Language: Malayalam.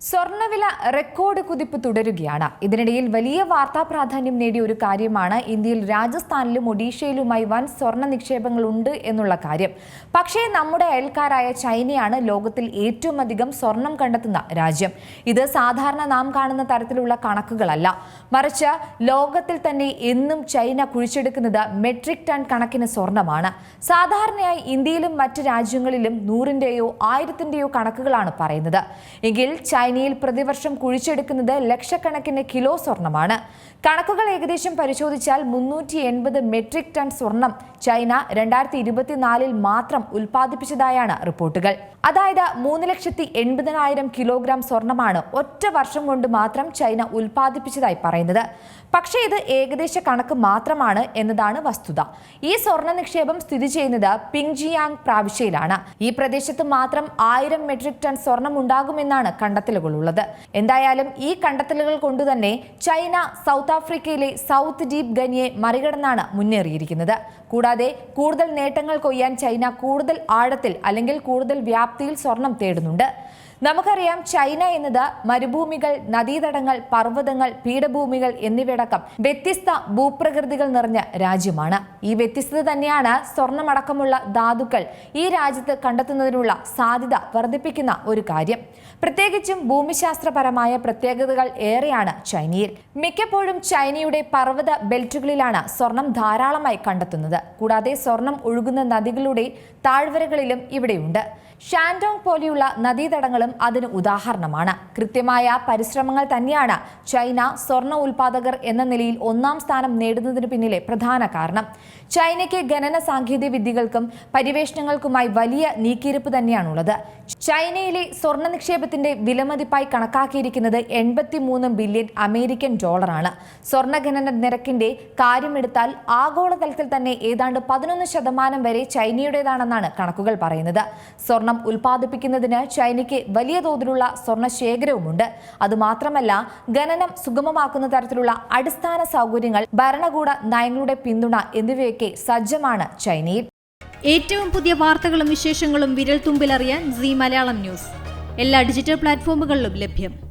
സ്വർണവില റെക്കോർഡ് കുതിപ്പ് തുടരുകയാണ്. ഇതിനിടയിൽ വലിയ വാർത്താ പ്രാധാന്യം നേടിയ ഒരു കാര്യമാണ് ഇന്ത്യയിൽ രാജസ്ഥാനിലും ഒഡീഷയിലുമായി വൻ സ്വർണ നിക്ഷേപങ്ങൾ ഉണ്ട് എന്നുള്ള കാര്യം. പക്ഷേ നമ്മുടെ അയൽക്കാരായ ചൈനയാണ് ലോകത്തിൽ ഏറ്റവും അധികം സ്വർണം കണ്ടെത്തുന്ന രാജ്യം. ഇത് സാധാരണ നാം കാണുന്ന തരത്തിലുള്ള കണക്കുകളല്ല. മറിച്ച് ലോകത്തിൽ തന്നെ എന്നും ചൈന കുഴിച്ചെടുക്കുന്നത് മെട്രിക് ടൺ കണക്കിന് സ്വർണമാണ്. സാധാരണയായി ഇന്ത്യയിലും മറ്റ് രാജ്യങ്ങളിലും നൂറിന്റെയോ ആയിരത്തിന്റെയോ കണക്കുകളാണ് പറയുന്നത്. എങ്കിൽ ചൈനയിൽ പ്രതിവർഷം കുഴിച്ചെടുക്കുന്നത് ലക്ഷക്കണക്കിന് കിലോ സ്വർണമാണ്. കണക്കുകൾ ഏകദേശം പരിശോധിച്ചാൽ മുന്നൂറ്റി എൺപത് മെട്രിക് ടൺ സ്വർണം ചൈന രണ്ടായിരത്തി ഇരുപത്തിനാലിൽ മാത്രം ഉൽപ്പാദിപ്പിച്ചതായാണ് റിപ്പോർട്ടുകൾ. അതായത് മൂന്ന് ലക്ഷത്തി എൺപതിനായിരം കിലോഗ്രാം സ്വർണമാണ് ഒറ്റ വർഷം കൊണ്ട് മാത്രം ചൈന ഉൽപ്പാദിപ്പിച്ചതായി പറയുന്നത്. പക്ഷേ ഇത് ഏകദേശ കണക്ക് മാത്രമാണ് എന്നതാണ് വസ്തുത. ഈ സ്വർണ നിക്ഷേപം സ്ഥിതി ചെയ്യുന്നത് പിങ്ജിയാങ് പ്രാവിശ്യയിലാണ്. ഈ പ്രദേശത്ത് മാത്രം ആയിരം മെട്രിക് ടൺ സ്വർണം ഉണ്ടാകുമെന്നാണ് കണ്ടെത്തലുകളുള്ളത് എന്തായാലും ഈ കണ്ടെത്തലുകൾ കൊണ്ടുതന്നെ ചൈന സൗത്ത് ആഫ്രിക്കയിലെ സൗത്ത് ഡീപ് ഗനിയെ മറികടന്നാണ് മുന്നേറിയിരിക്കുന്നത്. കൂടാതെ കൂടുതൽ നേട്ടങ്ങൾ കൊയ്യാൻ ചൈന കൂടുതൽ ആഴത്തിൽ അല്ലെങ്കിൽ കൂടുതൽ വ്യാപ്തിയിൽ സ്വർണം തേടുന്നുണ്ട്. നമുക്കറിയാം ചൈന എന്നത് മരുഭൂമികൾ നദീതടങ്ങൾ പർവതങ്ങൾ പീഠഭൂമികൾ എന്നിവയടക്കം വ്യത്യസ്ത ഭൂപ്രകൃതികൾ നിറഞ്ഞ രാജ്യമാണ്. ഈ വ്യത്യസ്തത തന്നെയാണ് സ്വർണമടക്കമുള്ള ധാതുക്കൾ ഈ രാജ്യത്ത് കണ്ടെത്തുന്നതിനുള്ള സാധ്യത വർദ്ധിപ്പിക്കുന്ന ഒരു കാര്യം. പ്രത്യേകിച്ചും ഭൂമിശാസ്ത്രപരമായ പ്രത്യേകതകൾ ഏറെയാണ് ചൈനയിൽ. മിക്കപ്പോഴും ചൈനയുടെ പർവത ബെൽറ്റുകളിലാണ് സ്വർണം ധാരാളമായി കണ്ടെത്തുന്നത്. കൂടാതെ സ്വർണം ഒഴുകുന്ന നദികളുടെ താഴ്വരകളിലും ഇവിടെയുണ്ട്. ഷാൻഡോങ് പോലെയുള്ള നദീതടങ്ങളും അതിന് ഉദാഹരണമാണ്. കൃത്യമായ പരിശ്രമങ്ങൾ തന്നെയാണ് ചൈന സ്വർണ ഉൽപാദകർ എന്ന നിലയിൽ ഒന്നാം സ്ഥാനം നേടുന്നതിന് പിന്നിലെ പ്രധാന കാരണം. ചൈനയ്ക്ക് ഖനന സാങ്കേതിക വിദ്യകൾക്കും പരിവേഷണങ്ങൾക്കുമായി വലിയ നീക്കിയിരിപ്പ് തന്നെയാണുള്ളത്. ചൈനയിലെ സ്വർണ നിക്ഷേപത്തിന്റെ വിലമതിപ്പായി കണക്കാക്കിയിരിക്കുന്നത് എൺപത്തിമൂന്ന് ബില്യൺ അമേരിക്കൻ ഡോളറാണ്. സ്വർണ ഖനന നിരക്കിന്റെ കാര്യമെടുത്താൽ ആഗോളതലത്തിൽ തന്നെ ഏതാണ്ട് പതിനൊന്ന് ശതമാനം വരെ ചൈനയുടേതാണെന്നാണ് കണക്കുകൾ പറയുന്നത്. സ്വർണം ഉൽപ്പാദിപ്പിക്കുന്നതിന് ചൈനയ്ക്ക് വലിയ തോതിലുള്ള സ്വർണ ശേഖരവുമുണ്ട്. അതുമാത്രമല്ല ഖനനം സുഗമമാക്കുന്ന തരത്തിലുള്ള അടിസ്ഥാന സൗകര്യങ്ങൾ ഭരണകൂട നയങ്ങളുടെ പിന്തുണ എന്നിവയൊക്കെ സജ്ജമാണ് ചൈനയിൽ. ഏറ്റവും പുതിയ വാർത്തകളും വിശേഷങ്ങളും വിരൽ തുമ്പിലറിയാൻ സി മലയാളം ന്യൂസ്. എല്ലാ ഡിജിറ്റൽ പ്ലാറ്റ്ഫോമുകളിലും ലഭ്യം.